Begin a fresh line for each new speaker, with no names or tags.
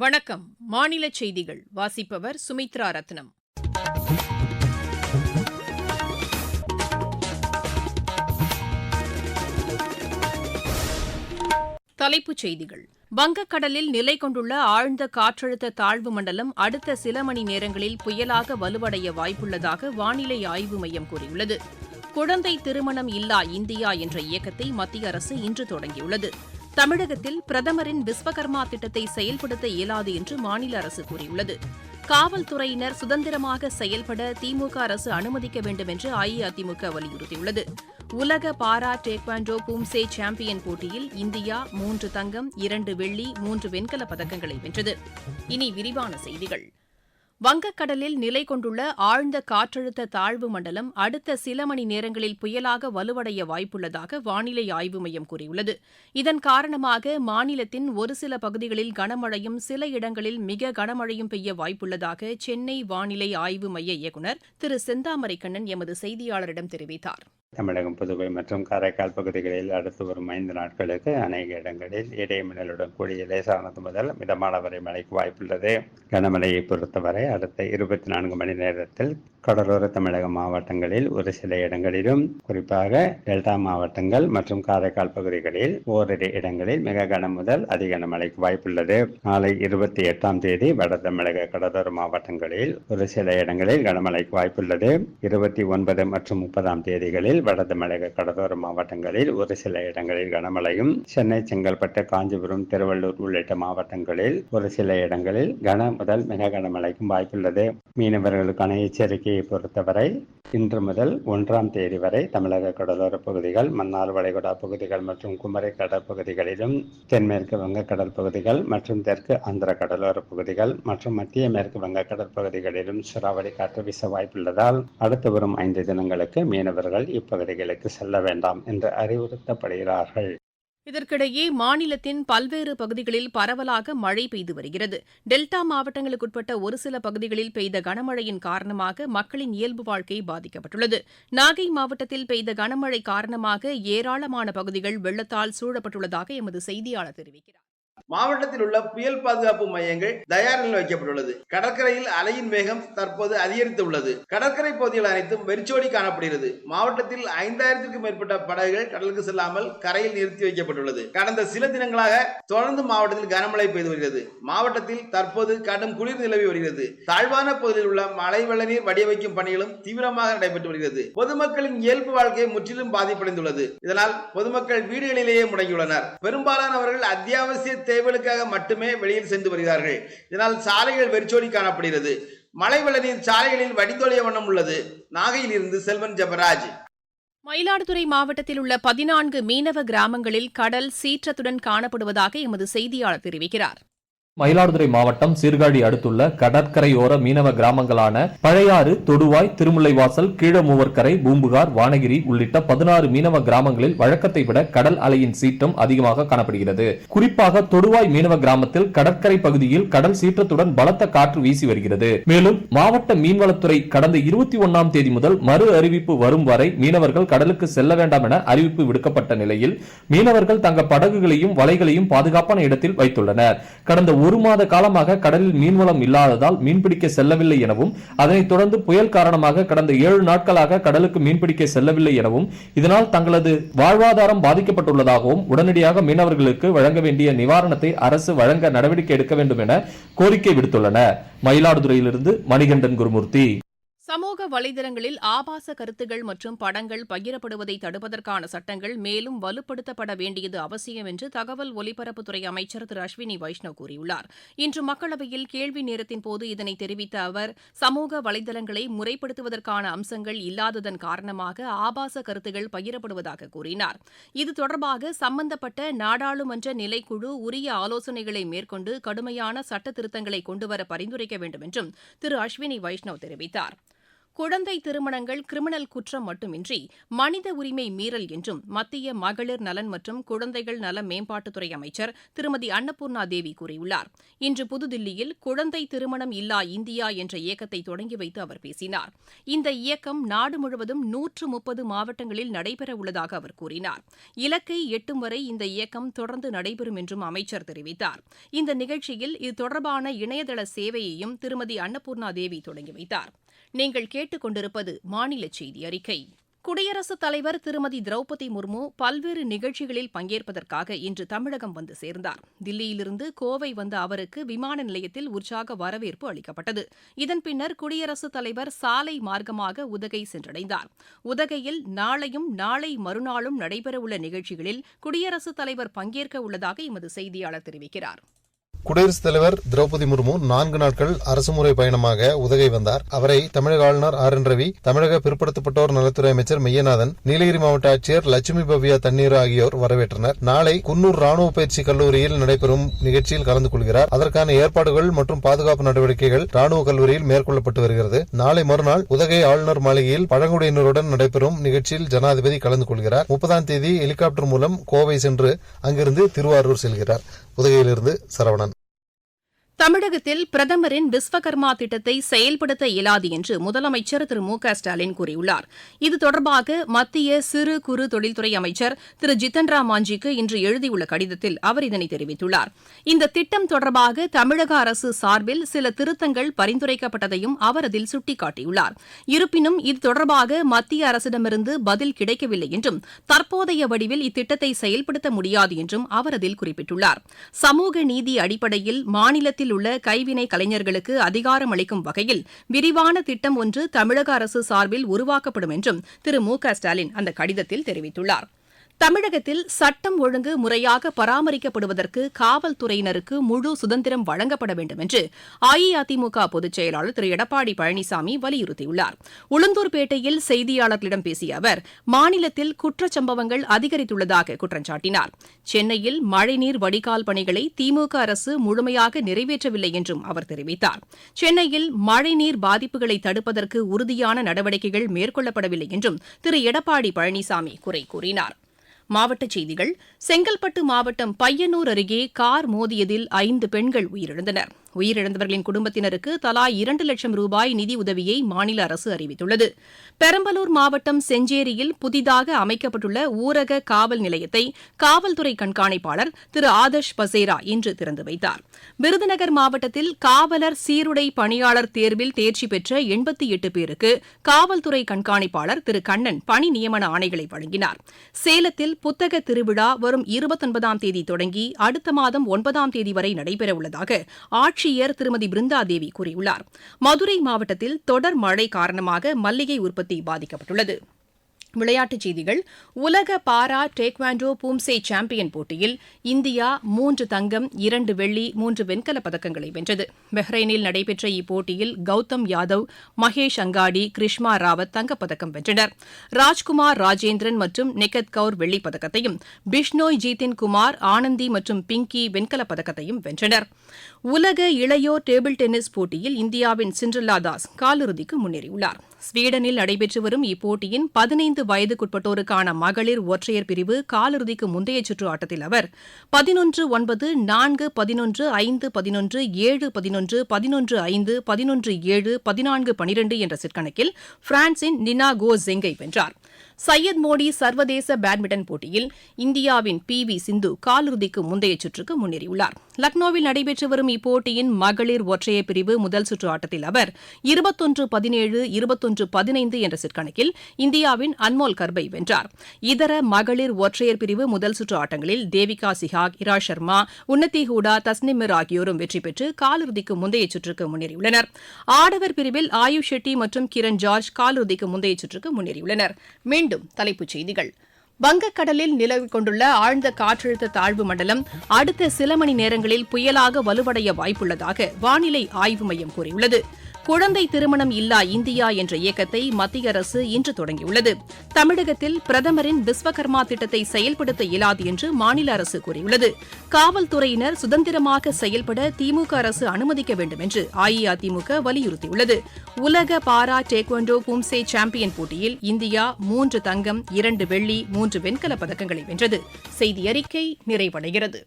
வணக்கம் மாநில செய்திகள் வாசிப்பவர் சுமித்ரா ரத்னம் தலைப்புச் செய்திகள் வங்கக்கடலில் நிலை கொண்டுள்ள ஆழ்ந்த காற்றழுத்த தாழ்வு மண்டலம் அடுத்த சில மணி நேரங்களில் புயலாக வலுவடைய வாய்ப்புள்ளதாக வானிலை ஆய்வு மையம் கூறியுள்ளது குழந்தை திருமணம் இல்லா இந்தியா என்ற இயக்கத்தை மத்திய அரசு இன்று தொடங்கியுள்ளது தமிழகத்தில் பிரதமரின் விஸ்வகர்மா திட்டத்தை செயல்படுத்த இயலாது என்று மாநில அரசு கூறியுள்ளது காவல்துறையினர் சுதந்திரமாக செயல்பட திமுக அரசு அனுமதிக்க வேண்டும் என்று அஇஅதிமுக வலியுறுத்தியுள்ளது உலக பாரா டேக்வாண்டோ பூம்சே சாம்பியன் போட்டியில் இந்தியா மூன்று தங்கம் இரண்டு வெள்ளி மூன்று வெண்கலப் பதக்கங்களை வென்றது இனி விரிவான செய்திகள் வங்கக்கடலில் நிலை கொண்டுள்ள ஆழ்ந்த காற்றழுத்த தாழ்வு மண்டலம் அடுத்த சில மணி நேரங்களில் புயலாக வலுவடைய வாய்ப்புள்ளதாக வானிலை ஆய்வு மையம் கூறியுள்ளது இதன் காரணமாக மாநிலத்தின் ஒரு சில பகுதிகளில் கனமழையும் சில இடங்களில் மிக கனமழையும் பெய்ய வாய்ப்புள்ளதாக சென்னை வானிலை ஆய்வு மைய இயக்குநர் திரு செந்தாமரைக்கண்ணன் எமது செய்தியாளரிடம் தெரிவித்தார்
தமிழகம் புதுவை மற்றும் காரைக்கால் பகுதிகளில் அடுத்து வரும் ஐந்து நாட்களுக்கு அநேக இடங்களில் இடைமின்னலுடன் கூடிய லேசானது முதல் மிதமான வரை மழைக்கு வாய்ப்புள்ளது கனமழையை பொறுத்தவரை அடுத்த இருபத்தி நான்கு மணி நேரத்தில் கடலோர தமிழக மாவட்டங்களில் ஒரு சில இடங்களிலும் குறிப்பாக டெல்டா மாவட்டங்கள் மற்றும் காரைக்கால் பகுதிகளில் ஓரிரு இடங்களில் மிக கனம் முதல் அதிக மழைக்கு வாய்ப்புள்ளது நாளை இருபத்தி எட்டாம் தேதி வட தமிழக கடலோர மாவட்டங்களில் ஒரு சில இடங்களில் கனமழைக்கு வாய்ப்புள்ளது இருபத்தி ஒன்பது மற்றும் முப்பதாம் தேதிகளில் வடது தமிழக கடலோர மாவட்டங்களில் ஒரு சில இடங்களில் கனமழையும் சென்னை செங்கல்பட்டு காஞ்சிபுரம் திருவள்ளூர் உள்ளிட்ட மாவட்டங்களில் ஒரு சில இடங்களில் கன முதல் மிக கனமழைக்கும் வாய்ப்புள்ளது மீனவர்களுக்கான எச்சரிக்கையை பொறுத்தவரை இன்று முதல் ஒன்றாம் தேதி வரை தமிழக கடலோர பகுதிகள் மன்னார் வளைகுடா பகுதிகள் மற்றும் குமரி கடற்பகுதிகளிலும் தென்மேற்கு வங்க கடற்பகுதிகள் மற்றும் தெற்கு ஆந்திர கடலோர பகுதிகள் மற்றும் மத்திய மேற்கு வங்க கடற்பகுதிகளிலும் சூறாவளி காற்று வீச வாய்ப்புள்ளதால் அடுத்து வரும் ஐந்து தினங்களுக்கு மீனவர்கள் இப்பகுதிகளுக்கு செல்ல வேண்டாம் என்று அறிவுறுத்தப்படுகிறார்கள்
இதற்கிடையே மாநிலத்தின் பல்வேறு பகுதிகளில் பரவலாக மழை பெய்து வருகிறது டெல்டா மாவட்டங்களுக்குட்பட்ட ஒரு சில பகுதிகளில் பெய்த கனமழையின் காரணமாக மக்களின் இயல்பு வாழ்க்கை பாதிக்கப்பட்டுள்ளது நாகை மாவட்டத்தில் பெய்த கனமழை காரணமாக ஏராளமான பகுதிகள் வெள்ளத்தால் சூழப்பட்டுள்ளதாக எமது செய்தியாளர் தெரிவிக்கிறார்
மாவட்டத்தில் உள்ள புயல் பாதுகாப்பு மையங்கள் தயார் நிலை வைக்கப்பட்டுள்ளது கடற்கரையில் அலையின் வேகம் தற்போது அதிகரித்து உள்ளது கடற்கரை பகுதிகள் அனைத்தும் வெறிச்சோடி காணப்படுகிறது மாவட்டத்தில் ஐந்தாயிரத்திற்கும் மேற்பட்ட படகுகள் கடலுக்கு செல்லாமல் கரையில் நிறுத்தி வைக்கப்பட்டுள்ளது கடந்த சில தினங்களாக தொடர்ந்து மாவட்டத்தில் கனமழை பெய்து வருகிறது மாவட்டத்தில் தற்போது கடும் குளிர் நிலவி வருகிறது தாழ்வான பகுதியில் உள்ள மழை வெள்ள நீர் வடிவமைக்கும் பணிகளும் தீவிரமாக நடைபெற்று வருகிறது பொதுமக்களின் இயல்பு வாழ்க்கை முற்றிலும் பாதிப்படைந்துள்ளது இதனால் பொதுமக்கள் வீடுகளிலேயே முடங்கியுள்ளனர் பெரும்பாலானவர்கள் அத்தியாவசிய தேவை தேவைகளுக்காக மட்டுமே வெளியில் சென்று வருகிறார்கள் இதனால் சாலைகள் வெறிச்சோடி காணப்படுகிறது மழை வெள்ளநீர் சாலைகளில் வடிந்தோழிய வண்ணம் உள்ளது நாகையில் இருந்து செல்வன் ஜபராஜ்
மயிலாடுதுறை மாவட்டத்தில் உள்ள பதினான்கு மீனவ கிராமங்களில் கடல் சீற்றத்துடன் காணப்படுவதாக எமது செய்தியாளர் தெரிவிக்கிறார்
மயிலாடுதுறை மாவட்டம் சீர்காழி அடுத்துள்ள கடற்கரையோர மீனவ கிராமங்களான பழையாறு தொடுவாய் திருமுல்லைவாசல் கீழமூவர்கரை பூம்புகார் வானகிரி உள்ளிட்ட பதினாறு மீனவ கிராமங்களில் வழக்கத்தை விட கடல் அலையின் சீற்றம் அதிகமாக காணப்படுகிறது குறிப்பாக தொடுவாய் மீனவ கிராமத்தில் கடற்கரை பகுதியில் கடல் சீற்றத்துடன் பலத்த காற்று வீசி வருகிறது மேலும் மாவட்ட மீன்வளத்துறை கடந்த இருபத்தி ஒன்னாம் தேதி முதல் மறு அறிவிப்பு வரும் வரை மீனவர்கள் கடலுக்கு செல்ல வேண்டாம் என அறிவிப்பு விடுக்கப்பட்ட நிலையில் மீனவர்கள் தங்க படகுகளையும் வலைகளையும் பாதுகாப்பான இடத்தில் வைத்துள்ளனர் கடந்த ஒரு மாத காலமாக கடலில் மீன்வளம் இல்லாததால் மீன்பிடிக்க செல்லவில்லை எனவும் அதனைத் தொடர்ந்து புயல் காரணமாக கடந்த ஏழு நாட்களாக கடலுக்கு மீன்பிடிக்க செல்லவில்லை எனவும் இதனால் தங்களது வாழ்வாதாரம் பாதிக்கப்பட்டுள்ளதாகவும் உடனடியாக மீனவர்களுக்கு வழங்க வேண்டிய நிவாரணத்தை அரசு வழங்க நடவடிக்கை எடுக்க வேண்டும் என கோரிக்கை விடுத்துள்ளன மயிலாடுதுறையிலிருந்து மணிகண்டன் குருமூர்த்தி
சமூக வலைதளங்களில் ஆபாச கருத்துகள் மற்றும் படங்கள் பகிரப்படுவதை தடுப்பதற்கான சட்டங்கள் மேலும் வலுப்படுத்தப்பட வேண்டியது அவசியம் என்று தகவல் ஒலிபரப்புத்துறை அமைச்சர் திரு அஸ்வினி வைஷ்ணவ் கூறியுள்ளார் இன்று மக்களவையில் கேள்வி நேரத்தின் போது இதனை தெரிவித்த அவர் சமூக வலைதளங்களை முறைப்படுத்துவதற்கான அம்சங்கள் இல்லாததன் காரணமாக ஆபாச கருத்துகள் பகிரப்படுவதாக கூறினார் இது தொடர்பாக சம்பந்தப்பட்ட நாடாளுமன்ற நிலைக்குழு உரிய ஆலோசனைகளை மேற்கொண்டு கடுமையான சட்ட திருத்தங்களை கொண்டுவர பரிந்துரைக்க வேண்டும் என்றும் திரு அஸ்வினி வைஷ்ணவ் தெரிவித்தாா் குழந்தை திருமணங்கள் கிரிமினல் குற்றம் மட்டுமின்றி மனித உரிமை மீறல் என்றும் மத்திய மகளிர் நலன் மற்றும் குழந்தைகள் நல மேம்பாட்டுத்துறை அமைச்சர் திருமதி அன்னபூர்ணா தேவி கூறியுள்ளார் இன்று புதுதில்லியில் குழந்தை திருமணம் இல்லா இந்தியா என்ற இயக்கத்தை தொடங்கி வைத்து அவர் பேசினார் இந்த இயக்கம் நாடு முழுவதும் நூற்று முப்பது மாவட்டங்களில் நடைபெறவுள்ளதாக அவர் கூறினார் இலக்கை எட்டும் வரை இந்த இயக்கம் தொடர்ந்து நடைபெறும் என்றும் அமைச்சர் தெரிவித்தார் இந்த நிகழ்ச்சியில் இது தொடர்பான இணையதள சேவையையும் திருமதி அன்னபூர்ணா தேவி தொடங்கி வைத்தாா் நீங்கள் கேட்டுக் கொண்டிருப்பது மாநில செய்தி அறிக்கை குடியரசுத் தலைவர் திருமதி திரௌபதி முர்மு பல்வேறு நிகழ்ச்சிகளில் பங்கேற்பதற்காக இன்று தமிழகம் வந்து சேர்ந்தார் தில்லியிலிருந்து கோவை வந்த அவருக்கு விமான நிலையத்தில் உற்சாக வரவேற்பு அளிக்கப்பட்டது இதன் பின்னர் குடியரசுத் தலைவர் சாலை மார்க்கமாக உதகை சென்றடைந்தார் உதகையில் நாளையும் நாளை மறுநாளும் நடைபெறவுள்ள நிகழ்ச்சிகளில் குடியரசுத் தலைவர் பங்கேற்க உள்ளதாக எமது செய்தியாளர் தெரிவிக்கிறாா்
குடியரசுத் தலைவர் திரௌபதி முர்மு நான்கு நாட்கள் அரசுமுறை பயணமாக உதகை வந்தார் அவரை தமிழக ஆளுநர் ஆர் என் ரவி தமிழக பிற்படுத்தப்பட்டோர் நலத்துறை அமைச்சர் மெய்யநாதன் நீலகிரி மாவட்ட ஆட்சியர் லட்சுமி பவ்யா தண்ணீர் ஆகியோர் வரவேற்றனர் நாளை குன்னூர் ராணுவ பயிற்சி கல்லூரியில் நடைபெறும் நிகழ்ச்சியில் கலந்து கொள்கிறார் அதற்கான ஏற்பாடுகள் மற்றும் பாதுகாப்பு நடவடிக்கைகள் ராணுவ கல்லூரியில் மேற்கொள்ளப்பட்டு வருகிறது நாளை மறுநாள் உதகை ஆளுநர் மாளிகையில் பழங்குடியினருடன் நடைபெறும் நிகழ்ச்சியில் ஜனாதிபதி கலந்து கொள்கிறார் முப்பதாம் தேதி ஹெலிகாப்டர் மூலம் கோவை சென்று அங்கிருந்து திருவாரூர் செல்கிறார் உதகையிலிருந்து சரவணன்
தமிழகத்தில் பிரதமரின் விஸ்வகர்மா திட்டத்தை செயல்படுத்த இயலாது என்று முதலமைச்சர் திரு மு க ஸ்டாலின் கூறியுள்ளார் இது தொடர்பாக மத்திய சிறு குறு தொழில்துறை அமைச்சர் திரு ஜித்தன் மாஞ்சிக்கு இன்று எழுதியுள்ள கடிதத்தில் அவர் இதனை தெரிவித்துள்ளார் இந்த திட்டம் தொடர்பாக தமிழக அரசு சார்பில் சில திருத்தங்கள் பரிந்துரைக்கப்பட்டதையும் அவர் அதில் சுட்டிக்காட்டியுள்ளார் இருப்பினும் இது தொடர்பாக மத்திய அரசிடமிருந்து பதில் கிடைக்கவில்லை என்றும் தற்போதைய வடிவில் இத்திட்டத்தை செயல்படுத்த முடியாது என்றும் அவர் அதில் குறிப்பிட்டுள்ளார் சமூக நீதி அடிப்படையில் மாநிலத்தில் உள்ள கைவினை கலைஞர்களுக்கு அதிகாரம் அளிக்கும் வகையில் விரிவான திட்டம் ஒன்று தமிழக அரசு சார்பில் உருவாக்கப்படும் என்றும் திரு மு க ஸ்டாலின் அந்த கடிதத்தில் தெரிவித்துள்ளாா் தமிழகத்தில் சட்டம் ஒழுங்கு முறையாக பராமரிக்கப்படுவதற்கு காவல்துறையினருக்கு முழு சுதந்திரம் வழங்கப்பட வேண்டும் என்று அஇஅதிமுக பொதுச் செயலாளர் திரு எடப்பாடி பழனிசாமி வலியுறுத்தியுள்ளார் உளுந்தூர்பேட்டையில் செய்தியாளர்களிடம் பேசிய அவர் மாநிலத்தில் குற்றச்சம்பவங்கள் அதிகரித்துள்ளதாக குற்றம் சாட்டினார் சென்னையில் மழைநீர் வடிகால் பணிகளை திமுக அரசு முழுமையாக நிறைவேற்றவில்லை என்றும் அவர் தெரிவித்தார் சென்னையில் மழைநீர் பாதிப்புகளை தடுப்பதற்கு உறுதியான நடவடிக்கைகள் மேற்கொள்ளப்படவில்லை என்றும் திரு எடப்பாடி பழனிசாமி குறை கூறினாா் மாவட்டச் செய்திகள் செங்கல்பட்டு மாவட்டம் பையனூர் அருகே கார் மோதியதில் ஐந்து பெண்கள் உயிரிழந்தனா் உயிரிழந்தவர்களின் குடும்பத்தினருக்கு தலா இரண்டு லட்சம் ரூபாய் நிதி உதவியை மாநில அரசு அறிவித்துள்ளது பெரம்பலூர் மாவட்டம் செஞ்சேரியில் புதிதாக அமைக்கப்பட்டுள்ள ஊரக காவல் நிலையத்தை காவல்துறை கண்காணிப்பாளர் திரு ஆதர்ஷ் பசேரா இன்று திறந்து வைத்தார் விருதுநகர் மாவட்டத்தில் காவலர் சீருடை பணியாளர் தேர்வில் தேர்ச்சி பெற்ற எண்பத்தி எட்டு பேருக்கு காவல்துறை கண்காணிப்பாளர் திரு கண்ணன் பணி நியமன ஆணைகளை வழங்கினார் சேலத்தில் புத்தக திருவிழா வரும் இருபத்தொன்பதாம் தேதி தொடங்கி அடுத்த மாதம் ஒன்பதாம் தேதி வரை நடைபெறவுள்ளதாக ஆட்சி ஆட்சியர் திருமதி பிருந்தாதேவி கூறியுள்ளார் மதுரை மாவட்டத்தில் தொடர் மழை காரணமாக மல்லிகை உற்பத்தி பாதிக்கப்பட்டுள்ளது விளையாட்டுச் செய்திகள் உலக பாரா டேக்வாண்டோ பூம்சே சாம்பியன் போட்டியில் இந்தியா மூன்று தங்கம் இரண்டு வெள்ளி மூன்று வெண்கலப் பதக்கங்களை வென்றது பஹ்ரைனில் நடைபெற்ற இப்போட்டியில் கௌதம் யாதவ் மகேஷ் அங்காடி கிருஷ்மா ராவத் தங்கப்பதக்கம் வென்றனர் ராஜ்குமார் ராஜேந்திரன் மற்றும் நிகத் கவுர் வெள்ளிப் பதக்கத்தையும் பிஷ்னோய் ஜீதின் குமார் ஆனந்தி மற்றும் பிங்கி வெண்கலப் பதக்கத்தையும் வென்றனர் உலக இளையோர் டேபிள் டென்னிஸ் போட்டியில் இந்தியாவின் சிண்ட்ரல்லா தாஸ் காலிறுதிக்கு முன்னேறியுள்ளாா் ஸ்வீடனில் நடைபெற்று வரும் இப்போட்டியின் பதினைந்து வயதுக்குட்பட்டோருக்கான மகளிர் ஒற்றையர் பிரிவு காலிறுதிக்கு முந்தைய சுற்று ஆட்டத்தில் அவர் பதினொன்று ஒன்பது நான்கு பதினொன்று ஐந்து பதினொன்று ஏழு பதினொன்று பதினொன்று ஐந்து பதினொன்று ஏழு பதினான்கு பனிரெண்டு என்ற செட் கணக்கில் பிரான்சின் நினா கோ ஜெங்கை வென்றாா் சையத் மோடி சர்வதேச பேட்மிண்டன் போட்டியில் இந்தியாவின் பி வி சிந்து காலிறுதிக்கு முந்தைய சுற்றுக்கு முன்னேறியுள்ளார் லக்னோவில் நடைபெற்று வரும் இப்போட்டியின் மகளிர் ஒற்றையர் பிரிவு முதல் சுற்று ஆட்டத்தில் அவர் இருபத்தொன்று பதினேழு இருபத்தொன்று பதினைந்து என்ற சிற்கணக்கில் இந்தியாவின் அன்மோல் கர்பை வென்றார் இதர மகளிர் ஒற்றையர் பிரிவு முதல் சுற்று ஆட்டங்களில் தேவிகா சிஹாக் இரா சர்மா உன்னதி ஹூடா தஸ்னிமிர் ஆகியோரும் வெற்றி பெற்று காலிறுதிக்கு முந்தைய சுற்றுக்கு முன்னேறியுள்ளனர் ஆடவர் பிரிவில் ஆயுஷ் ஷெட்டி மற்றும் கிரண் ஜார்ஜ் காலிறுதிக்கு முந்தைய சுற்றுக்கு முன்னேறியுள்ளனர் மீண்டும் மீண்டும் தலைப்புச் செய்திகள் வங்கக்கடலில் நிலவிக் கொண்டுள்ள ஆழ்ந்த காற்றழுத்த தாழ்வு மண்டலம் அடுத்த சில மணி நேரங்களில் புயலாக வலுவடைய வாய்ப்புள்ளதாக வானிலை ஆய்வு மையம் கூறியுள்ளது குழந்தை திருமணம் இல்லா இந்தியா என்ற இயக்கத்தை மத்திய அரசு இன்று தொடங்கியுள்ளது தமிழகத்தில் பிரதமரின் விஸ்வகர்மா திட்டத்தை செயல்படுத்த இயலாது என்று மாநில அரசு கூறியுள்ளது காவல்துறையினர் சுதந்திரமாக செயல்பட திமுக அரசு அனுமதிக்க வேண்டும் என்று அஇஅதிமுக வலியுறுத்தியுள்ளது உலக பாரா டேக்வாண்டோ பும்சே சாம்பியன் போட்டியில் இந்தியா மூன்று தங்கம் இரண்டு வெள்ளி மூன்று வெண்கலப் பதக்கங்களை வென்றது செய்தி அறிக்கை நிறைவடைகிறது